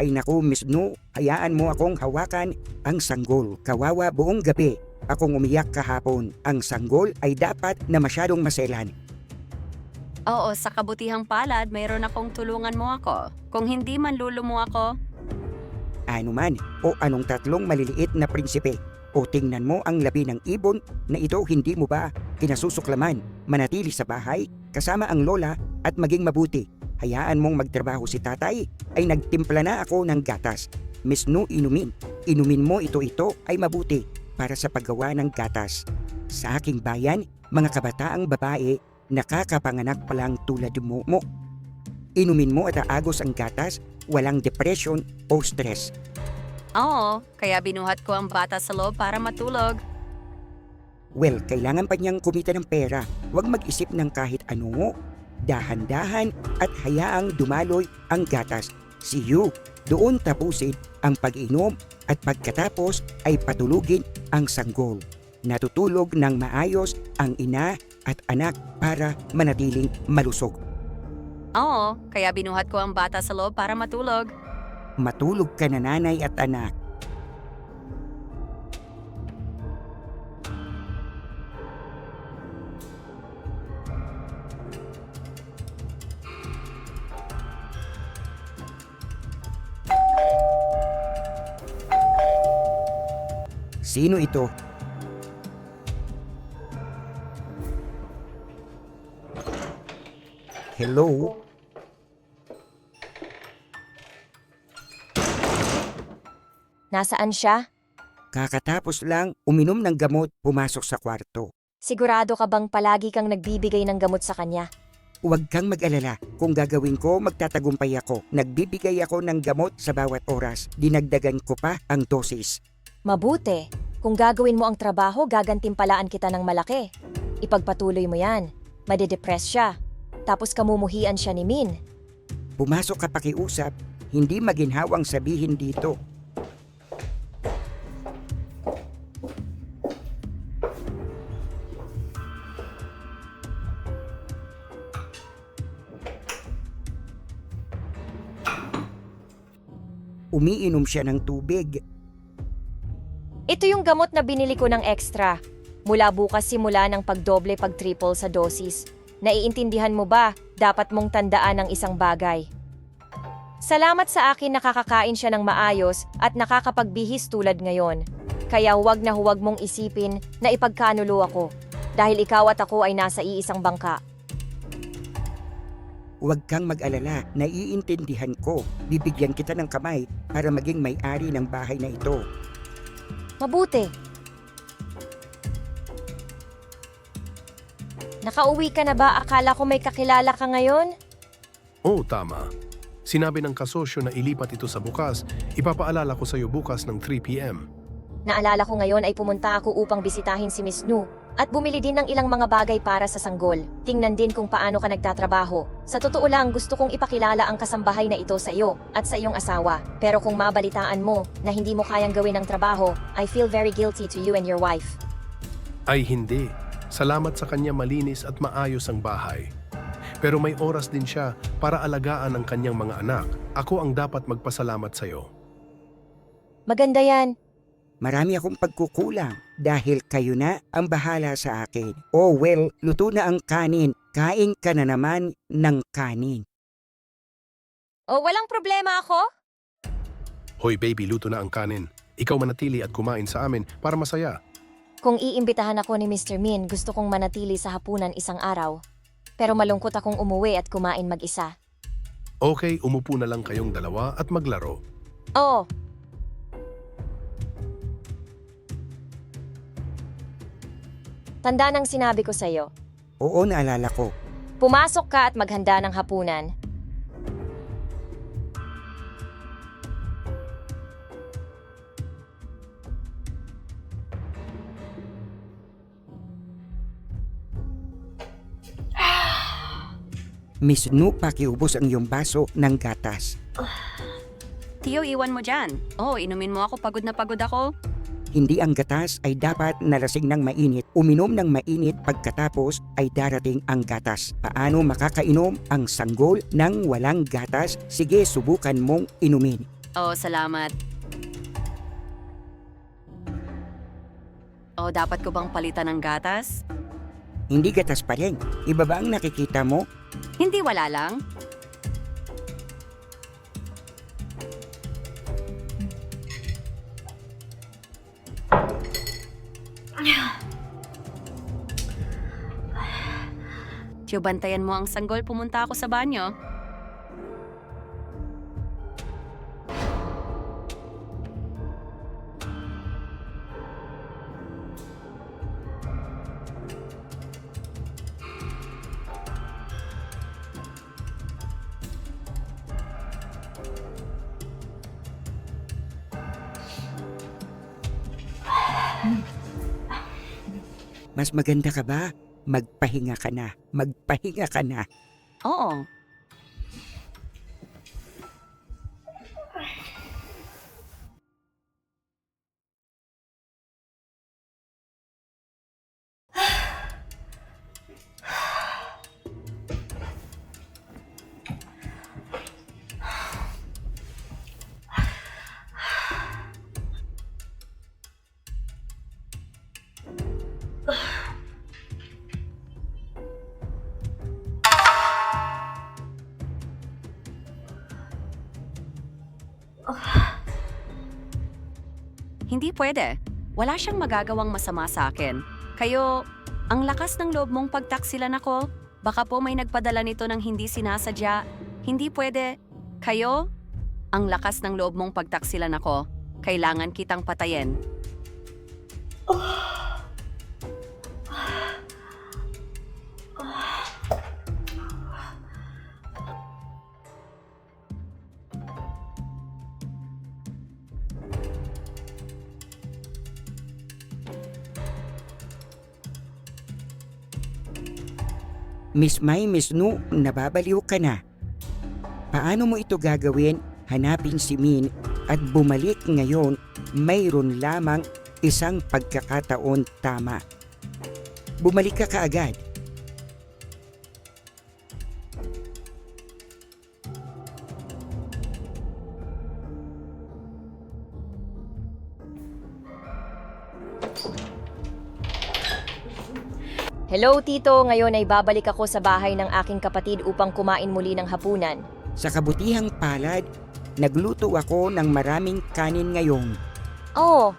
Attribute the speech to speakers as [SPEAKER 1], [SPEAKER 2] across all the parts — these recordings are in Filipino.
[SPEAKER 1] Hay naku, Miss No, hayaan mo akong hawakan ang sanggol. Kawawa buong gabi. Akong umiyak kahapon. Ang sanggol ay dapat na masyadong maselan.
[SPEAKER 2] Oo, sa kabutihang palad, mayroon akong tulungan mo ako. Kung hindi man lulumo ako,
[SPEAKER 1] Ano man, o anong tatlong maliliit na prinsipe. O tingnan mo ang labi ng ibon na ito hindi mo ba kinasusuklaman, manatili sa bahay, kasama ang lola at maging mabuti. Hayaan mong magtrabaho si tatay ay nagtimpla na ako ng gatas. Miss No inumin. Inumin mo ito-ito ay mabuti para sa paggawa ng gatas. Sa aking bayan, mga kabataang babae, nakakapanganak pa lang tulad mo mo. Inumin mo at aagos ang gatas, walang depression o stress.
[SPEAKER 2] oo, kaya binuhat ko ang bata sa loob para matulog.
[SPEAKER 1] Well, kailangan pa niyang kumita ng pera. Huwag mag-isip ng kahit ano. Dahan-dahan at hayaang dumaloy ang gatas. See you. Doon tapusin ang pag-inom at pagkatapos ay patulugin ang sanggol. Natutulog ng maayos ang ina at anak para manatiling malusog.
[SPEAKER 2] Oo, kaya binuhat ko ang bata sa loob para matulog.
[SPEAKER 1] Matulog ka na nanay at anak. Sino ito? Hello?
[SPEAKER 3] Nasaan siya?
[SPEAKER 1] Kakatapos lang uminom ng gamot pumasok sa kwarto.
[SPEAKER 3] Sigurado ka bang palagi kang nagbibigay ng gamot sa kanya?
[SPEAKER 1] Huwag kang mag-alala. Kung gagawin ko, magtatagumpay ako. Nagbibigay ako ng gamot sa bawat oras. Dinagdagan ko pa ang dosis.
[SPEAKER 3] Mabuti. Kung gagawin mo ang trabaho, gagantimpalaan kita ng malaki. Ipagpatuloy mo yan. Madedepress siya. Tapos kamumuhian siya ni Min.
[SPEAKER 1] Pumasok ka pakiusap. Hindi maginhawang sabihin dito. Umiinom siya ng tubig.
[SPEAKER 3] Ito yung gamot na binili ko ng extra. Mula bukas simula ng pagdoble pag-triple sa dosis. Naiintindihan mo ba, dapat mong tandaan ang isang bagay. Salamat sa akin nakakakain siya ng maayos at nakakapagbihis tulad ngayon. Kaya huwag na huwag mong isipin na ipagkanulo ako. Dahil ikaw at ako ay nasa iisang bangka.
[SPEAKER 1] Huwag kang mag-alala, naiintindihan ko. Bibigyan kita ng kamay para maging may-ari ng bahay na ito.
[SPEAKER 3] Mabuti. Nakauwi ka na ba? Akala ko may kakilala ka ngayon?
[SPEAKER 4] Oo, tama. Sinabi ng kasosyo na ilipat ito sa bukas, ipapaalala ko sa iyo bukas ng 3pm.
[SPEAKER 3] Naalala ko ngayon ay pumunta ako upang bisitahin si Miss Nu at bumili din ng ilang mga bagay para sa sanggol. Tingnan din kung paano ka nagtatrabaho. Sa totoo lang, gusto kong ipakilala ang kasambahay na ito sa iyo at sa iyong asawa. Pero kung mabalitaan mo na hindi mo kayang gawin ang trabaho, I feel very guilty to you and your wife.
[SPEAKER 4] Ay hindi. Salamat sa kanya malinis at maayos ang bahay. Pero may oras din siya para alagaan ang kanyang mga anak. Ako ang dapat magpasalamat sa iyo.
[SPEAKER 3] Maganda yan.
[SPEAKER 1] Marami akong pagkukulang dahil kayo na ang bahala sa akin. Oh well, luto na ang kanin. Kain ka na naman ng kanin.
[SPEAKER 3] O walang problema ako?
[SPEAKER 4] Hoy baby, luto na ang kanin. Ikaw manatili at kumain sa amin para masaya.
[SPEAKER 3] Kung iimbitahan ako ni Mr. Min, gusto kong manatili sa hapunan isang araw. Pero malungkot akong umuwi at kumain mag-isa.
[SPEAKER 4] Okay, umupo na lang kayong dalawa at maglaro.
[SPEAKER 3] Oo. Tanda ng sinabi ko sa'yo.
[SPEAKER 1] Oo, naalala ko.
[SPEAKER 3] Pumasok ka at maghanda ng hapunan.
[SPEAKER 1] Miss Nu, pakiubos ang iyong baso ng gatas.
[SPEAKER 2] Tiyo, iwan mo dyan. Oo, inumin mo ako, pagod na pagod ako.
[SPEAKER 1] Hindi ang gatas ay dapat nalasing ng mainit. Uminom ng mainit pagkatapos ay darating ang gatas. Paano makakainom ang sanggol ng walang gatas? Sige, subukan mong inumin.
[SPEAKER 2] Oo, salamat. Oh, dapat ko bang palitan ng gatas?
[SPEAKER 1] Hindi gatas pa rin. Iba ba ang nakikita mo?
[SPEAKER 2] Hindi wala lang. Tiyo, bantayan mo ang sanggol. Pumunta ako sa banyo.
[SPEAKER 1] Mas maganda ka ba? Magpahinga ka na. Magpahinga ka na.
[SPEAKER 2] Oo. Hindi pwede. Wala siyang magagawang masama sa akin. Kayo, ang lakas ng loob mong pagtaksilan ako. Baka po may nagpadala nito ng hindi sinasadya. Hindi pwede. Kayo, ang lakas ng loob mong pagtaksilan ako. Kailangan kitang patayin.
[SPEAKER 1] Miss May, Miss Nu, nababaliw ka na. Paano mo ito gagawin? Hanapin si Min at bumalik ngayon, mayroon lamang isang pagkakataon tama. Bumalik ka kaagad.
[SPEAKER 3] Hello, Tito. Ngayon ay babalik ako sa bahay ng aking kapatid upang kumain muli ng hapunan.
[SPEAKER 1] Sa kabutihang palad, nagluto ako ng maraming kanin ngayon.
[SPEAKER 3] Oh,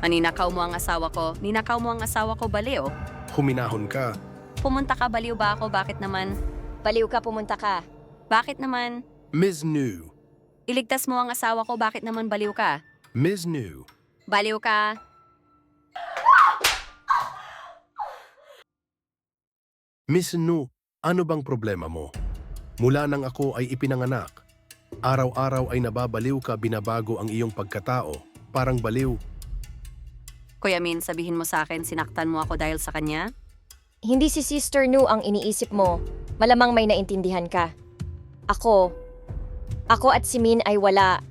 [SPEAKER 2] Maninakaw mo ang asawa ko. Ninakaw mo ang asawa ko, baliw.
[SPEAKER 4] Huminahon ka.
[SPEAKER 2] Pumunta ka, baliw ba ako? Bakit naman?
[SPEAKER 3] baliw ka pumunta ka.
[SPEAKER 2] Bakit naman?
[SPEAKER 4] Ms. New.
[SPEAKER 2] Iligtas mo ang asawa ko, bakit naman baliw ka?
[SPEAKER 4] Ms. New.
[SPEAKER 2] Baliw ka.
[SPEAKER 4] Miss Nu, ano bang problema mo? Mula nang ako ay ipinanganak, araw-araw ay nababaliw ka binabago ang iyong pagkatao, parang baliw.
[SPEAKER 2] Kuya Min, sabihin mo sa akin, sinaktan mo ako dahil sa kanya?
[SPEAKER 3] Hindi si Sister Nu ang iniisip mo. Malamang may naintindihan ka. Ako, ako at si Min ay wala.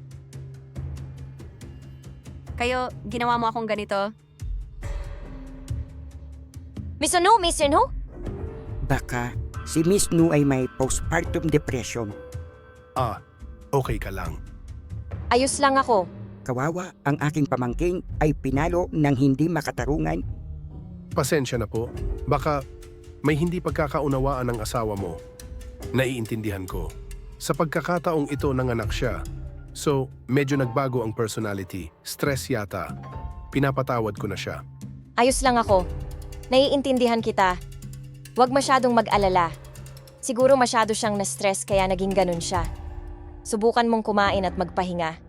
[SPEAKER 2] Kayo, ginawa mo akong ganito?
[SPEAKER 3] Miss Nu, Miss Nu?
[SPEAKER 1] Baka si Miss Nu ay may postpartum depression.
[SPEAKER 4] Ah, okay ka lang.
[SPEAKER 3] Ayos lang ako.
[SPEAKER 1] Kawawa ang aking pamangking ay pinalo ng hindi makatarungan.
[SPEAKER 4] Pasensya na po. Baka may hindi pagkakaunawaan ng asawa mo. Naiintindihan ko. Sa pagkakataong ito nanganak siya. So, medyo nagbago ang personality. Stress yata. Pinapatawad ko na siya.
[SPEAKER 3] Ayos lang ako. Naiintindihan kita. Huwag masyadong mag-alala. Siguro masyado siyang na-stress kaya naging ganun siya. Subukan mong kumain at magpahinga.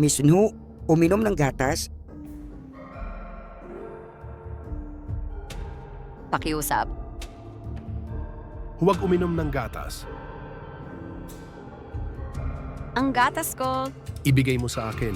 [SPEAKER 1] Miss Nu, uminom ng gatas?
[SPEAKER 2] Pakiusap.
[SPEAKER 4] Huwag uminom ng gatas.
[SPEAKER 2] Ang gatas ko,
[SPEAKER 4] Ibigay mo sa akin.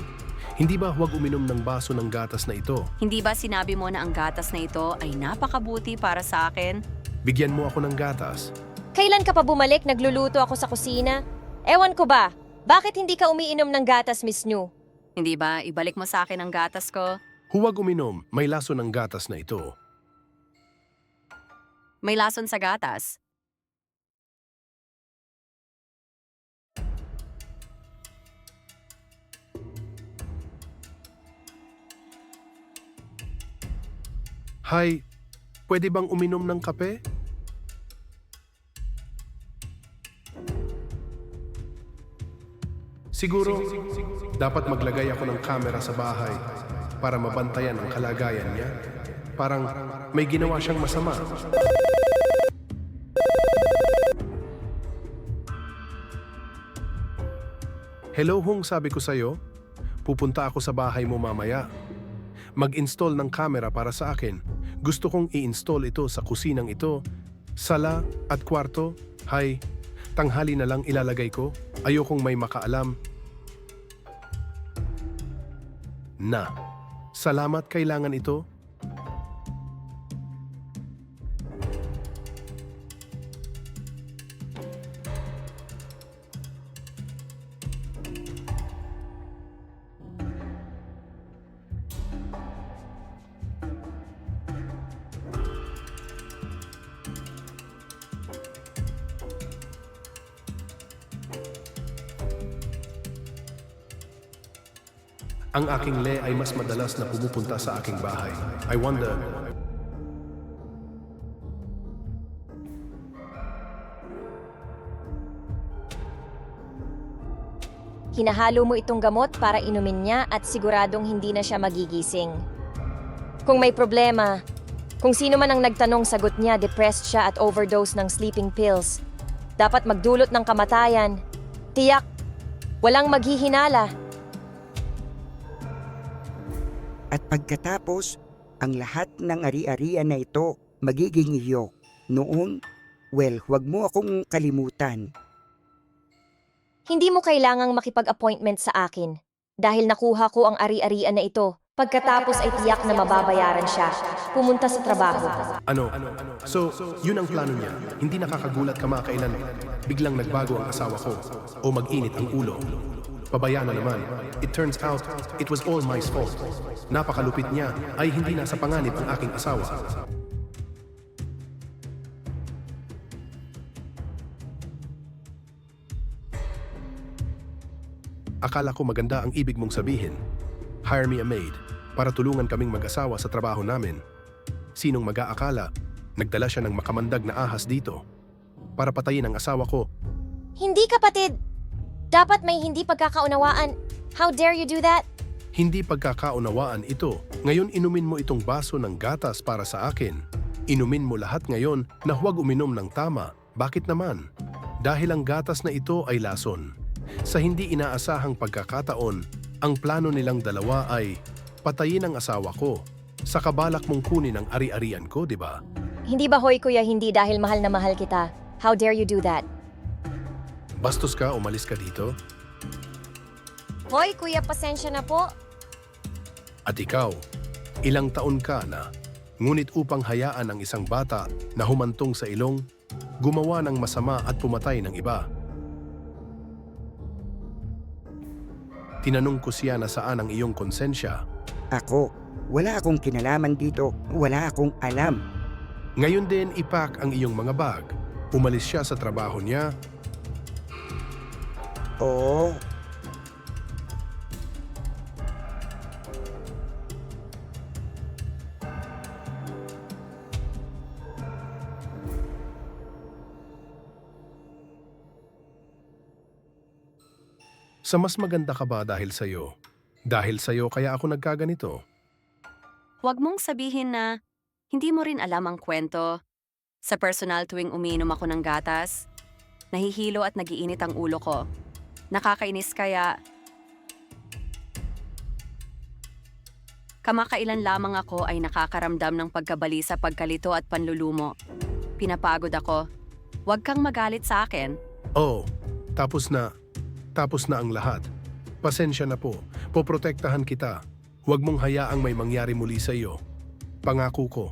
[SPEAKER 4] Hindi ba huwag uminom ng baso ng gatas na ito?
[SPEAKER 2] hindi ba sinabi mo na ang gatas na ito ay napakabuti para sa akin?
[SPEAKER 4] Bigyan mo ako ng gatas.
[SPEAKER 3] Kailan ka pa bumalik? Nagluluto ako sa kusina? Ewan ko ba? Bakit hindi ka umiinom ng gatas, Miss New?
[SPEAKER 2] Hindi ba ibalik mo sa akin ang gatas ko?
[SPEAKER 4] Huwag uminom, may laso ng gatas na ito.
[SPEAKER 2] May lason sa gatas.
[SPEAKER 4] Hay, pwede bang uminom ng kape? Siguro, dapat maglagay ako ng kamera sa bahay para mabantayan ang kalagayan niya. Parang may ginawa siyang masama. Hello Hong, sabi ko sa'yo. Pupunta ako sa bahay mo mamaya. Mag-install ng camera para sa akin. Gusto kong i-install ito sa kusinang ito, sala at kwarto. Hay, tanghali na lang ilalagay ko. Ayokong may makaalam. Na, salamat kailangan ito. Ang aking le ay mas madalas na pumupunta sa aking bahay. I wonder,
[SPEAKER 3] Hinahalo mo itong gamot para inumin niya at siguradong hindi na siya magigising. Kung may problema, kung sino man ang nagtanong sagot niya depressed siya at overdose ng sleeping pills, dapat magdulot ng kamatayan. Tiyak, walang maghihinala.
[SPEAKER 1] At pagkatapos, ang lahat ng ari-arian na ito magiging iyo. Noon, well, huwag mo akong kalimutan.
[SPEAKER 3] Hindi mo kailangang makipag-appointment sa akin dahil nakuha ko ang ari-arian na ito. Pagkatapos ay tiyak na mababayaran siya. Pumunta sa trabaho.
[SPEAKER 4] ano? So, yun ang plano niya. Hindi nakakagulat kamakailan biglang nagbago ang asawa ko o mag-init ang ulo. Pabaya na naman. It turns out, it was all my fault. Napakalupit niya ay hindi nasa panganib ang aking asawa. Akala ko maganda ang ibig mong sabihin. Hire me a maid para tulungan kaming mag-asawa sa trabaho namin. Sinong mag-aakala, nagdala siya ng makamandag na ahas dito para patayin ang asawa ko.
[SPEAKER 3] Hindi kapatid! Dapat may hindi pagkakaunawaan. How dare you do that?
[SPEAKER 4] Hindi pagkakaunawaan ito. Ngayon inumin mo itong baso ng gatas para sa akin. Inumin mo lahat ngayon na huwag uminom ng tama. Bakit naman? Dahil ang gatas na ito ay lason. Sa hindi inaasahang pagkakataon, ang plano nilang dalawa ay patayin ang asawa ko. Sa kabalak mong kunin ang ari-arian ko, di ba?
[SPEAKER 3] Hindi ba hoy kuya hindi dahil mahal na mahal kita? How dare you do that?
[SPEAKER 4] Bastos ka, umalis ka dito.
[SPEAKER 3] Hoy kuya, pasensya na po.
[SPEAKER 4] At ikaw, ilang taon ka na, ngunit upang hayaan ang isang bata na humantong sa ilong, gumawa ng masama at pumatay ng iba. Tinanong ko siya na saan ang iyong konsensya.
[SPEAKER 1] Ako, wala akong kinalaman dito. Wala akong alam.
[SPEAKER 4] Ngayon din ipak ang iyong mga bag. Umalis siya sa trabaho niya
[SPEAKER 1] Oo,
[SPEAKER 4] sa mas maganda ka ba dahil sa'yo? Dahil sa'yo kaya ako nagkaganito.
[SPEAKER 2] Huwag mong sabihin na hindi mo rin alam ang kwento. Sa personal tuwing umiinom ako ng gatas, nahihilo at nagiinit ang ulo ko. Nakakainis kaya... Kamakailan lamang ako ay nakakaramdam ng pagkabali sa pagkalito at panlulumo. Pinapagod ako. Huwag kang magalit sa akin.
[SPEAKER 4] Oh, tapos na. Tapos na ang lahat. Pasensya na po. Poprotektahan kita. Huwag mong hayaang may mangyari muli sa iyo. Pangako ko,